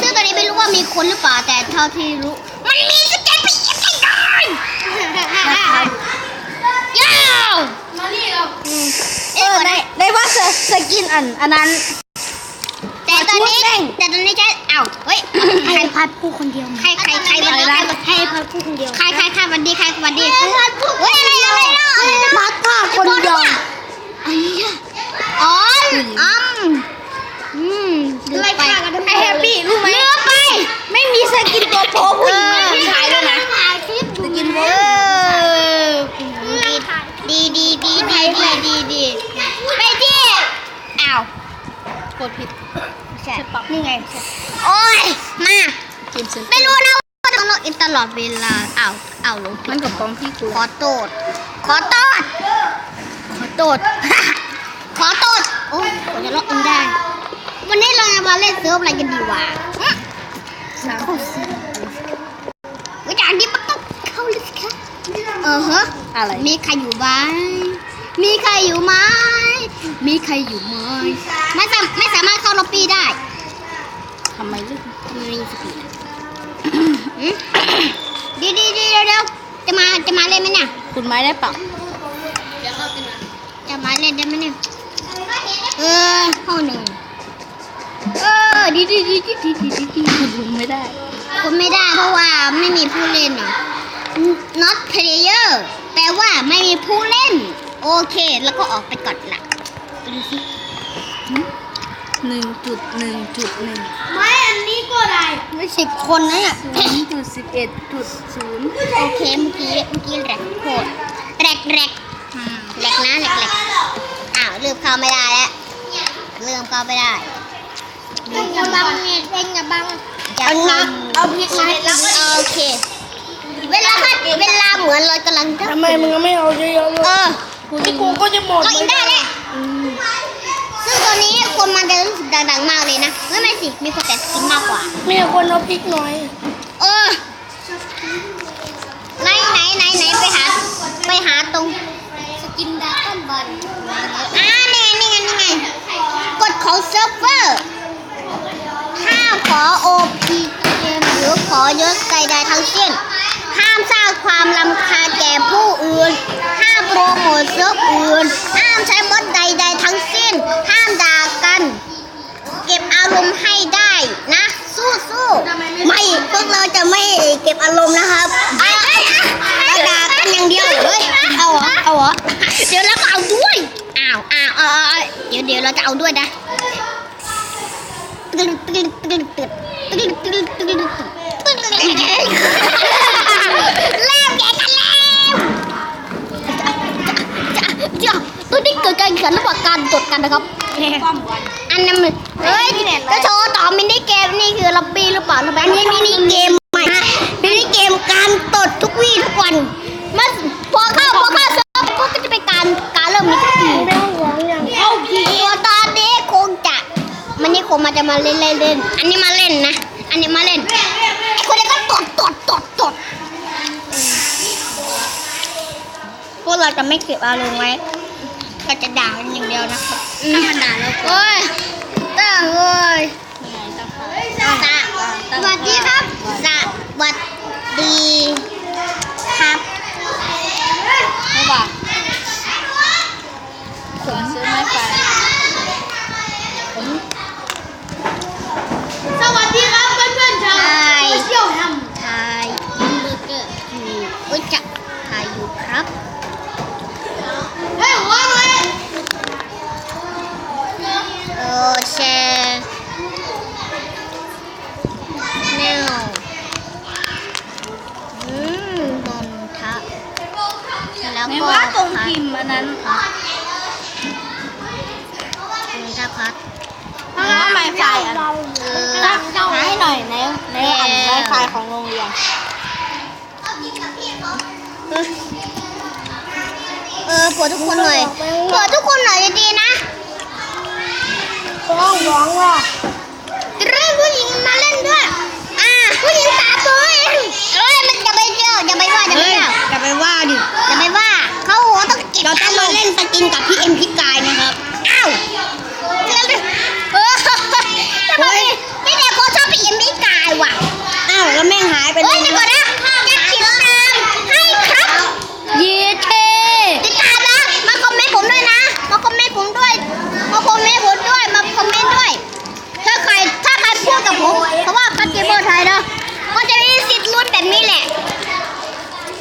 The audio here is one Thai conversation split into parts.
ซึ่งตอนนี้ไม่รู้ว่ามีคนหรือเปล่าแต่เท่าที่รู้ มันมีสเก็ตไปยังไงกันยาวมานี่เราเอ๊ะได้ได้ว่าสสกินอันอันนั้น แต่ตอนนี้ชุดเด้งแต่ตอนนี้ใช่เอ้าเฮ้ยใครพัดพูดคนเดียวใครใครใครวันนี้ใครพัดพูดคนเดียวใครใครใครวันดีใครวันดีเฮ้ยอะไรอะไรอะไรนะ พัดผ้าคนเดียว อันนี้อ๋ออืมอืมลืมไป ไอแฮปปี้รู้ไหม ลืมไป ไม่มีสกินตัวโป๊ผู้หญิงไม่มีขายด้วยนะ สกินเวอดีดีดีดีดีดีดีไปที่อ้าว กดผิดใช่นี่ไง โอ้ย มา กินเซนไม่รู้นะว่าต้องล็อกอินตลอดเวลาอ้าวอ้าวลงผิมันดกับกองที่กูขอโทษขอโทษขอโทษขอโทษโอ้ยกว่าจะล็อกอินได้ วันนี้เราจะมาเล่นเซิร์ฟอะไรกันดีวะสามวิจารณ์นี้มันต้องเข้าเลยสิคะเออฮะอะไรมีใครอยู่บ้านมีใครอยู่ไหม มีใครอยู่ไหมไม่สามไม่สามารถเข้าล็อบบี้ได้ทำไมลูกทำไมมีสปีดดีดีดีเร็วเร็วจะมาจะมาเล่นไหมเนี่ยคุณไม้ได้เปล่าจะมาเล่นได้ไหมเนี่ยเออเข้าหนึ่งเออดีดีดีดีดีดีดีคุณไม่ได้คุณไม่ได้เพราะว่าไม่มีผู้เล่นอะ not player แปลว่าไม่มีผู้เล่น โอเค แล้วก็ออกไปก่อนละ ดูสิหนึ่งจุดหนึ่งจุดหนึ่งไม่อันนี้ก็ได้ไม่สิบคนนะเนี่ยศูนย์จุดสิบเอ็ดจุดศูนย์โอเคเมื่อกี้เมื่อกี้แรกโคตรแรกแรกแรกนะแรกแรกอ้าวลืมเข้าไม่ได้แล้วลืมเข้าไม่ได้เอ็งอย่าบังเนี่ยเอ็งอย่าบังเอาน้ำเอาพริกมาแล้วโอเค เวลาเวลาเหมือนเรากำลังจะทำไมมึงไม่เอาเยอะๆเลเอยอที่กูก็จะหมดเราอินได้แหละ ซึ่งตอนนี้คนมันจะรู้สึกดังๆมากเลยนะไม่ไม่สิ มีคนแต่สกินมากกว่า มีคนเอาพริกน้อย เออ ไหนไหนไหนไหนไปหา ไปหาตรง สกินดาก้อนบอลอ่านี่ไงนี่ไงนี่ไงกฎของเซิร์ฟเวอร์ห้ามขอ OP เกมหรือขอยศใดๆทั้งสิ้น ห้ามสร้างความรำคาญแก่ผู้อื่น ห้ามโปรโมทเซิร์ฟอื่น ห้ามใช้มดใดๆทั้งสิ้น ห้ามด่ากัน เก็บอารมณ์ให้ได้นะ สู้สู้ๆ ไม่พวกเราจะไม่เก็บอารมณ์นะครับเราด่ากันอย่างเดียวเฮ้ยเอาเหรอเอาเหรอเดี๋ยวเราก็เอาด้วยอ้าวอ้าวเออเดี๋ยวเดี๋ยวเราจะเอาด้วยนะตึ๊ดตึ๊ดตึ๊ดตึ๊ดตึ๊ดตึ๊ดตึ๊ดตึ๊ดตึ๊ดเริ่มแข่กันแล้วเจ้าตอนนี้เกิดการแข่งขันระหว่างการตดกันนะครับ อันนั้นมันเฮ้ยจะโชว์ต่อมินิเกมนี่คือล็อบบี้หรือเปล่าทำไมอันนี้มินิเกมใหม่มินิเกมการตดทุกวี่ทุกวันมันพอเข้าพอเข้าเซิร์ฟปุ๊บก็จะเป็นการการเริ่มมินิเกมเข้าผีตัวตอนนี้คงจะมันนี่คงมาจะมาเล่นเล่นเล่นอันนี้มาเล่นนะ อันนี้มาเล่นไอ้คนนี้ก็ตดตดตดตดพวกเราจะไม่เก็บอารมณ์ไว้ ก็จะด่ากันอย่างเดียวนะครับถ้ามันด่าเราโอ้ยตั้งเลยสวัสดีครับสวัสดีครับไม่ว่าผมซื้อไม้ไฟ ถ้าว่าไฟอะหาให้หน่อยในในอันไม้ไฟของโรงเรียนเออเปิดทุกคนหน่อยเปิดทุกคนหน่อยดีๆนะต้องหวังว่าเรื่องผู้หญิงมาเล่นด้วย อ่า ผู้หญิงตาตัวเองเอ้ยมันจะไปเจออย่าไปว่าอย่าไปว่าอย่าไปว่าดิอย่าไปว่าเขาต้องเก็บเราต้องมาเล่นสกินกับพี่ เพราะว่าการเกมเมอร์ไทยเนาะก็จะมีสิทธิ์ลุ้นแบบนี้แหละ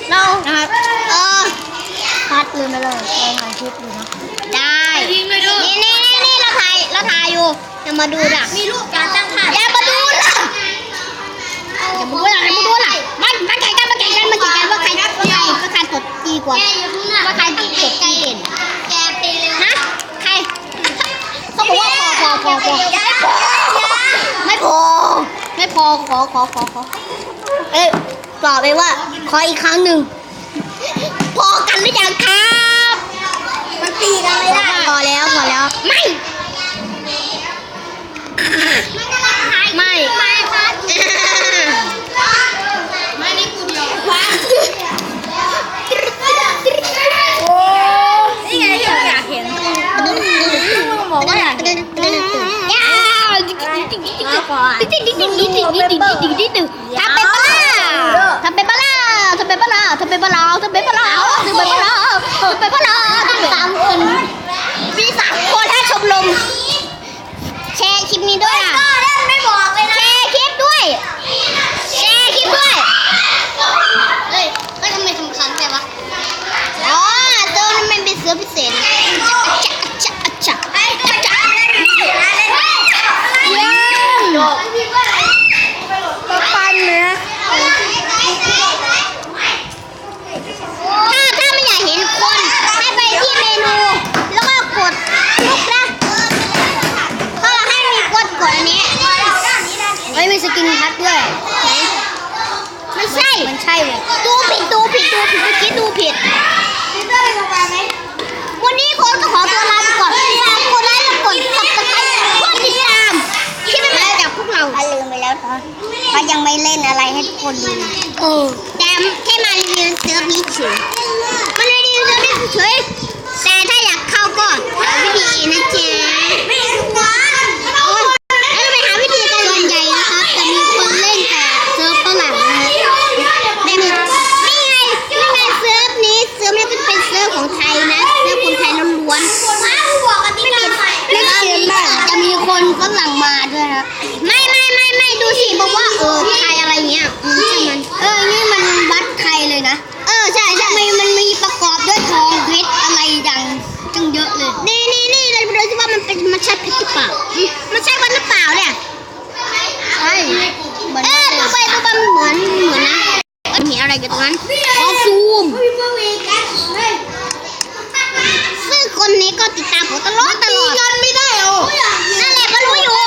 เรานะครับเออพัดลืมไปเลยเราถ่ายคลิปอยู่นะได้นี่นี่นี่เราถ่ายเราถ่ายอยู่เจะมาดูจ้ะมีรูปจ้า ขอขอขอขอขอเอ๊ะตอบไปว่า ขออีกครั้งหนึ่ง พอกันหรือยังครับ มันตีกันไม่ได้ พอแล้วพอแล้ว ไม่ ไม่ ไม่ นมีสามคนถ้าชมลมแชร์คลิปนี้ด้วยอะ เล่นอะไรให้ทุกคนดูแต่แค่มารีวิวเสื้อฟนี้เฉย่า มันใช่คนดหรือเปล่าเนี่ย ใช่เอ๊ะทำไมทำไมเหมือนเหมือนนะมันมีอะไรกันตรงนั้นขอซูม ซึ่งคนนี้ก็ติดตามผมตลอดตลอดกันไม่ได้หรอนั่นแหละก็รู้อยู่